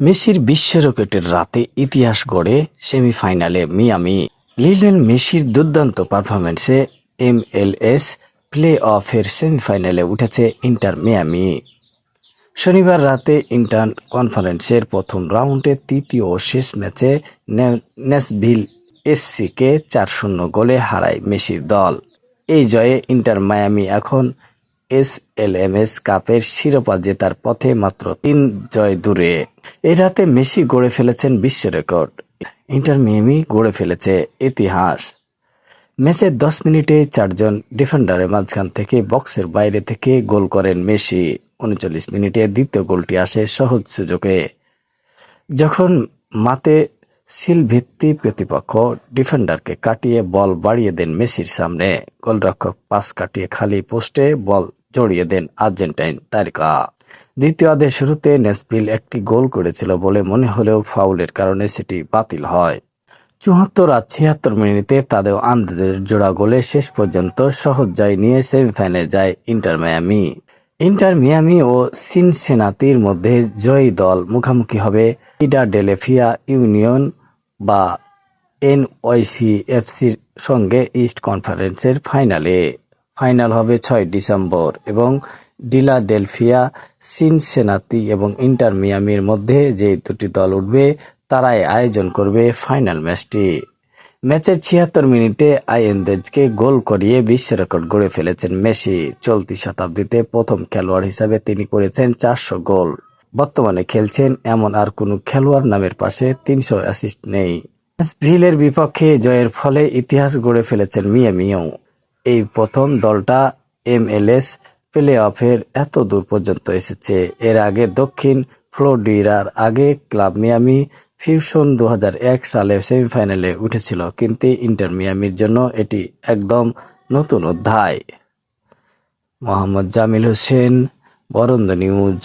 মেসির বিশ্ব রকেটের রাতে ইতিহাস গড়ে সেমিফাইনালে মিয়ামি। লিলেন মেসির দুর্দান্ত পারফরমেন্সে এমএলএস প্লে অফের সেমিফাইনালে উঠেছে ইন্টার মিয়ামি। শনিবার রাতে ইন্টার কনফারেন্সের প্রথম রাউন্ডে তৃতীয় ও শেষ ম্যাচে নে- নেসভিল এসসিকে চার শূন্য গোলে হারায় মেসির দল। এই জয়ে ইন্টার মায়ামি এখন এস এল এম এস কাপের শিরোপা জেতার পথে মাত্র তিন জয় দূরে। এই রাতে মেসি গড়ে ফেলেছেন বিশ্ব রেকর্ড। ইন্টার মিয়ামি গড়ে ফেলেছে ইতিহাস। ম্যাচের দশ মিনিটে চারজন ডিফেন্ডারের মাঝখান থেকে বক্সের বাইরে থেকে গোল করেন মেসি। উনচল্লিশ মিনিটে দ্বিতীয় গোলটি আসে সহজ সুযোগে। যখন মাতে সিলভিত্তি প্রতিপক্ষ ডিফেন্ডারকে কাটিয়ে বল বাড়িয়ে দেন মেসির সামনে, গোলরক্ষক পাস কাটিয়ে খালি পোস্টে বল জড়িয়ে দেন আর্জেন্টাইন তারকা দ্বিতীয় আধের শুরুতে নেসবিল একটি গোল করেছিল বলে মনে হলেও ফাউলের কারণে সেটি বাতিল হয়। চুয়াত্তর আর ছিয়াত্তর মিনিটে তাদের আন্দাজের জোড়া গোলে শেষ পর্যন্ত সহজ জয় নিয়ে সেমিফাইনালে যায় ইন্টার মিয়ামি। ইন্টার মিয়ামি ও সিনসেনাতির মধ্যে জয়ী দল মুখোমুখি হবে ইডাডেলেফিয়া ইউনিয়ন বা এনওয়াইসিএফসির সঙ্গে ইস্ট কনফারেন্সের ফাইনালে। ফাইনাল হবে ছয় ডিসেম্বর এবং ডিলাডেলফিয়া সিনসেনাতি এবং ইন্টার মিয়ামির মধ্যে যে দুটি দল উঠবে, তারাই আয়োজন করবে ফাইনাল ম্যাচটি। ম্যাচের ছিয়াত্তর মিনিটে আইএনদেজকে গোল করিয়ে বিশ্ব রেকর্ড গড়ে ফেলেছেন মেসি। চলতি শতাব্দীতে প্রথম খেলোয়াড় হিসাবে তিনি করেছেন চারশো গোল। বর্তমানে খেলছেন এমন আর কোনো খেলোয়াড় নামের পাশে তিনশো অ্যাসিস্ট নেই। ভিলের বিপক্ষে জয়ের ফলে ইতিহাস গড়ে ফেলেছেন মিয়ামিও। এই প্রথম দলটা এমএলএস প্লে অফের এত দূর পর্যন্ত এসেছে। এর আগে দক্ষিণ ফ্লোরিডার, আগে ক্লাব মিয়ামি ফিউশন দু এক সালে সেমিফাইনালে উঠেছিল, কিন্তু ইন্টার মিয়ামির জন্য এটি একদম নতুন অধ্যায়। মোহাম্মদ জামিল হোসেন, বরন্দ নিউজ।